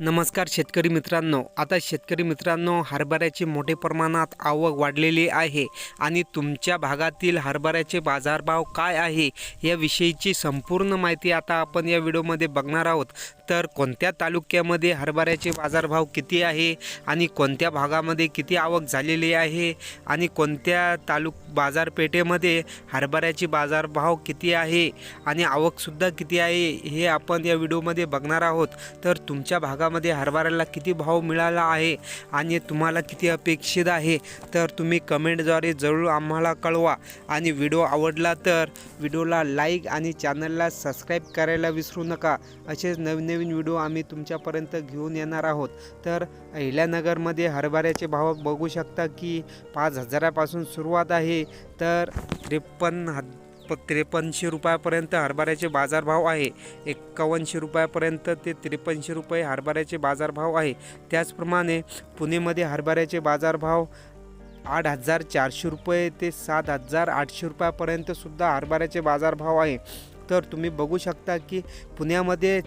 नमस्कार शेतकरी मित्रांनो. आता शेतकरी मित्रांनो हरभऱ्याची मोठ्या प्रमाणात आवक वाढलेली आहे आणि तुमच्या भागातील हरभऱ्याचे बाजारभाव काय आहे याविषयीची संपूर्ण माहिती आता आपण या व्हिडिओमध्ये बघणार आहोत. तर कोणत्या तालुक्यामध्ये हरभऱ्याचे बाजारभाव किती आहे आणि कोणत्या भागामध्ये किती आवक झालेली आहे आणि कोणत्या तालुक बाजारपेठेमध्ये हरभऱ्याचे बाजारभाव किती आहे आणि आवकसुद्धा किती आहे हे आपण या व्हिडिओमध्ये बघणार आहोत. तर तुमच्या भागामध्ये हरभऱ्याला किती भाव मिळाला आहे आणि तुम्हाला किती अपेक्षित आहे तर तुम्ही कमेंटद्वारे जरूर आम्हाला कळवा. आणि व्हिडिओ आवडला तर व्हिडिओला लाईक आणि चॅनलला सबस्क्राईब करायला विसरू नका. असेच नवीन नवीन व्हिडिओ आम्ही तुमच्यापर्यंत घेऊन येणार आहोत. तर अहिल्यानगरमध्ये हरभऱ्याचे भाव बघू शकता की पाच हजारापासून सुरुवात आहे. तर त्रेपन्न हजार त्रेपन्नशे रुपयापर्यंत हरभऱ्याचे बाजारभाव आहे. एक्कावन्नशे रुपयापर्यंत ते त्रेपन्नशे रुपये हरभऱ्याचे बाजारभाव आहे. त्याचप्रमाणे पुणेमध्ये हरभऱ्याचे बाजारभाव आठ हजार चारशे रुपये ते सात हजार आठशे रुपयापर्यंतसुद्धा हरभऱ्याचे बाजारभाव आहे. तर तुम्ही बघू शकता की पुण्यामध्ये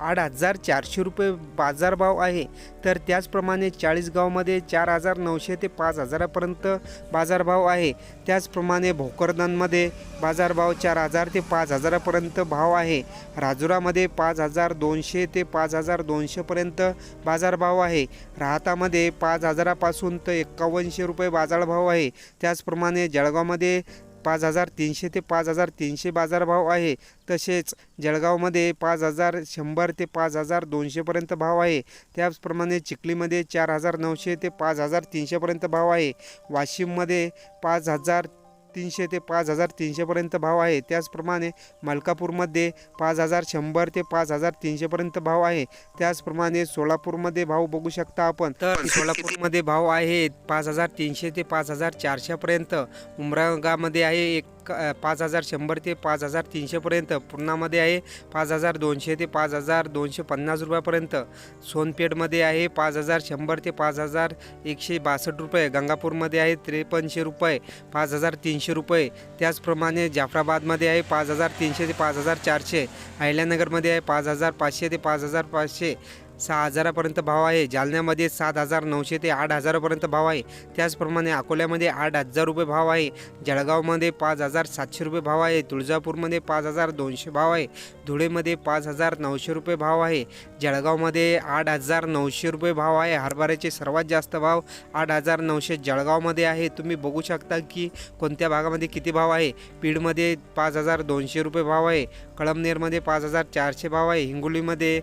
आठ हजार चारशे रुपये बाजारभाव आहे. तर त्याचप्रमाणे चाळीसगावमध्ये चार हजार नऊशे ते पाच हजारापर्यंत बाजारभाव आहे. त्याचप्रमाणे भोकरदनमध्ये बाजारभाव चार हजार ते पाच हजारापर्यंत भाव आहे. राजुरामध्ये पाच हजार दोनशे ते पाच हजार दोनशेपर्यंत बाजारभाव आहे. राहतामध्ये पाच हजारापासून तर एक्कावन्नशे रुपये बाजारभाव आहे. त्याचप्रमाणे जळगावमध्ये पाच हजार तीनशे ते पाच हजार तीनशे बाजारभाव आहे. तसेच जळगावमध्ये पाच हजार शंभर ते पाच हजार दोनशेपर्यंत भाव आहे. त्याचप्रमाणे चिखलीमध्ये चार हजार नऊशे ते पाच हजार तीनशेपर्यंत भाव आहे. वाशिममध्ये पाच हजार तीनशे ते पाच हजार तीनशेपर्यंत भाव आहे. त्याचप्रमाणे मलकापूरमध्ये पाच हजार शंभर ते पाच हजार तीनशेपर्यंत भाव आहे. त्याचप्रमाणे सोलापूरमध्ये भाव बघू शकता आपण. तर सोलापूरमध्ये भाव आहे पाच हजार तीनशे ते पाच हजार चारशेपर्यंत. उमरागामध्ये आहे एक पाच हजार शंभर ते पाच हजार तीनशेपर्यंत पूर्णामध्ये आहे पाच हजार दोनशे ते पाच हजार दोनशे पन्नास रुपयापर्यंत सोनपेठमध्ये आहे पाच हजार शंभर ते पाच हजार एकशे बासष्ट रुपये गंगापूरमध्ये आहे त्रेपन्नशे रुपये पाच हजार तीनशे रुपये त्याचप्रमाणे जाफराबादमध्ये आहे पाच हजार तीनशे ते पाच हजार चारशे अहिल्यानगरमध्ये आहे पाच हजार पाचशे ते पाच हजार पाचशे सहा हजारापर्यंत भाव आहे. जालन्यामध्ये सात हजार नऊशे ते आठ हजारापर्यंत भाव आहे. त्याचप्रमाणे अकोल्यामध्ये आठ हजार रुपये भाव आहे. जळगावमध्ये पाच हजार सातशे रुपये भाव आहे. तुळजापूरमध्ये पाच हजार दोनशे भाव आहे. धुळेमध्ये पाच हजार नऊशे रुपये भाव आहे. जळगावमध्ये आठ हजार नऊशे रुपये भाव आहे. हरभऱ्याचे सर्वात जास्त भाव आठ हजार नऊशे जळगावमध्ये आहे. तुम्ही बघू शकता की कोणत्या भागामध्ये किती भाव आहे? बीडमध्ये पाच हजार दोनशे रुपये भाव आहे. कळमनेरमध्ये पाच हजार चारशे भाव आहे. हिंगोलीमध्ये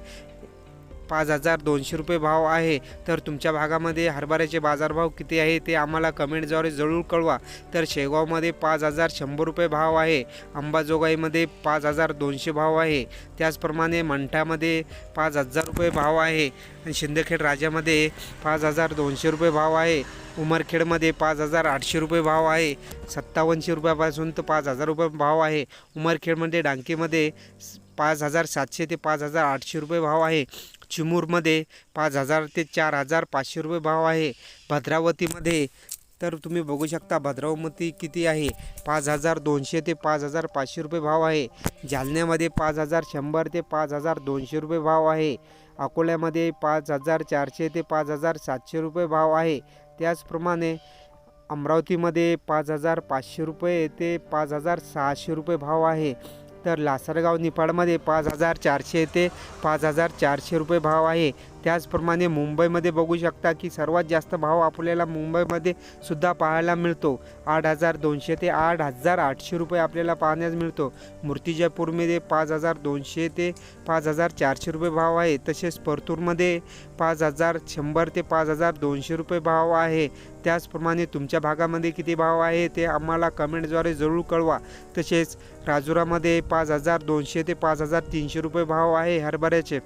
पाच हजार दोनशे रुपये भाव आहे. तर तुमच्या भागामध्ये हरभऱ्याचे बाजारभाव किती आहे ते आम्हाला कमेंटद्वारे जरूर कळवा. तर शेगावमध्ये पाच हजार शंभर रुपये भाव आहे. अंबाजोगाईमध्ये पाच हजार दोनशे भाव आहे. त्याचप्रमाणे मंठ्यामध्ये पाच हजार रुपये भाव आहे. आणि शिंदखेड राजामध्ये पाच हजार दोनशे रुपये भाव आहे. उमरखेडमध्ये पाच हजार आठशे रुपये भाव आहे. सत्तावन्नशे रुपयापासून तर पाच हजार रुपये भाव आहे. उमरखेडमध्ये डांकीमध्ये पाच हजार सातशे ते पाच हजार आठशे रुपये भाव आहे. चिमूरमध्ये पाच हजार ते चार हजार पाचशे रुपये भाव आहे. भद्रावतीमध्ये तर तुम्ही बघू शकता भद्रावती किती आहे. पाच हजार दोनशे ते पाच हजार पाचशे रुपये भाव आहे. जालन्यामध्ये पाच हजार शंभर ते पाच हजार दोनशे रुपये भाव आहे. अकोल्यामध्ये पाच हजार चारशे ते पाच हजार सातशे रुपये भाव आहे. त्याचप्रमाणे अमरावतीमध्ये पाच हजार पाचशे रुपये ते पाच हजार सहाशे रुपये भाव आहे. तर लासरगाव निफाडमध्ये पाच हजार चारशे ते पाच हजार चारशे रुपये भाव आहे. त्याचप्रमाणे मुंबईमध्ये बघू शकता की सर्वात जास्त भाव आपल्याला मुंबईमध्ये सुद्धा पाहायला मिळतो. आठ हजार दोनशे ते आठ हजार आठशे रुपये आपल्याला पाहण्यास मिळतो. मूर्तिजापूरमध्ये पाच हजार दोनशे ते पाच हजार चारशे रुपये भाव आहे. तसेच परतूरमध्ये पाच हजार शंभर ते पाच हजार दोनशे रुपये भाव आहे. त्याचप्रमाणे तुमच्या भागामध्ये किती भाव आहे ते आम्हाला कमेंटद्वारे जरूर कळवा. तसेच राजुरामध्ये पाच हजार दोनशे ते पाच हजार तीनशे रुपये भाव आहे हरभऱ्याचे.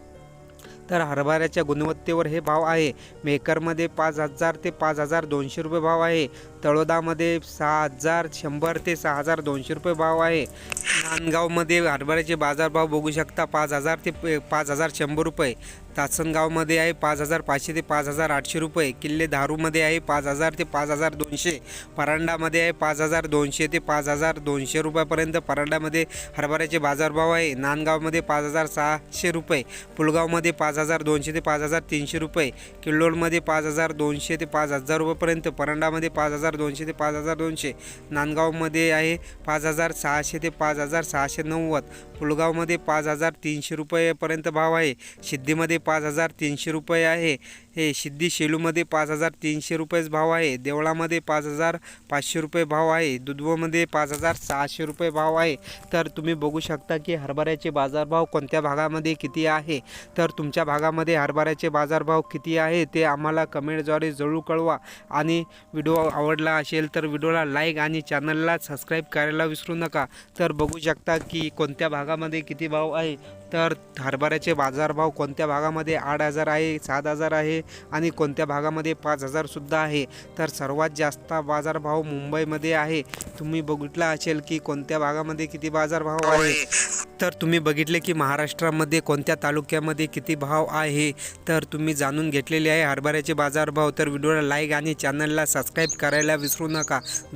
तर हरभऱ्याच्या गुणवत्तेवर हे भाव आहे. मेकरमध्ये पाच हजार ते पाच हजार दोनशे रुपये भाव आहे. तळोदामध्ये सहा हजार शंभर ते सहा हजार दोनशे रुपये भाव आहे. नांदगावमध्ये हरभऱ्याचे बाजारभाव बघू शकता पाच हजार ते पाच हजार शंभर रुपये. तासनगावमध्ये आहे पाच हजार पाचशे ते पाच हजार आठशे रुपये किल्ले धारूमध्ये आहे पाच हजार ते पाच हजार दोनशे परांडामध्ये आहे पाच हजार दोनशे ते पाच हजार दोनशे रुपयापर्यंत परांडामध्ये हरभऱ्याचे बाजारभाव आहे नांदगावमध्ये पाच हजार सहाशे रुपये पुलगावमध्ये पाच हजार दोनशे ते पाच हजार तीनशे रुपये किल्लोळमध्ये पाच हजार दोनशे ते पाच हजार रुपयेपर्यंत परांडामध्ये पाच हजार दोनशे ते पाच हजार दोनशे नांदगावमध्ये आहे पाच हजार सहाशे ते पाच हजार सहाशे नव्वद पुलगावमध्ये पाच हजार तीनशे रुपयेपर्यंत भाव आहे सिद्धीमध्ये पाच हजार तीनशे रुपये आहे. हे सिद्धी शेलूमध्ये पाच हजार तीनशे रुपयेच भाव आहे. देवळामध्ये पाच हजार पाचशे रुपये भाव आहे. दुधवमध्ये पाच हजार सहाशे रुपये भाव आहे. तर तुम्ही बघू शकता की हरभऱ्याचे बाजारभाव कोणत्या भागामध्ये किती आहे? तर तुमच्या भागामध्ये हरभऱ्याचे बाजारभाव किती आहे ते आम्हाला कमेंटद्वारे जरूर कळवा. आणि व्हिडिओ आवडला असेल तर व्हिडिओला लाईक आणि चॅनलला सबस्क्राईब करायला विसरू नका. तर बघू शकता की कोणत्या भागामध्ये किती भाव आहे? तर हरभऱ्याचे बाजारभाव कोणत्या भागामध्ये आठ हजार आहे सात हजार आहे आणि कोणत्या भागामध्ये पाच हजारसुद्धा आहे तर सर्वात जास्त बाजारभाव मुंबईमध्ये आहे. तुम्ही बघितला असेल की कोणत्या भागामध्ये किती बाजारभाव आहे? तर तुम्ही बघितले की महाराष्ट्रामध्ये कोणत्या तालुक्यामध्ये किती भाव आहे? तर तुम्ही जाणून घेतलेले आहे हरभऱ्याचे बाजारभाव तर व्हिडिओला लाईक आणि चॅनलला सबस्क्राईब करायला विसरू नका.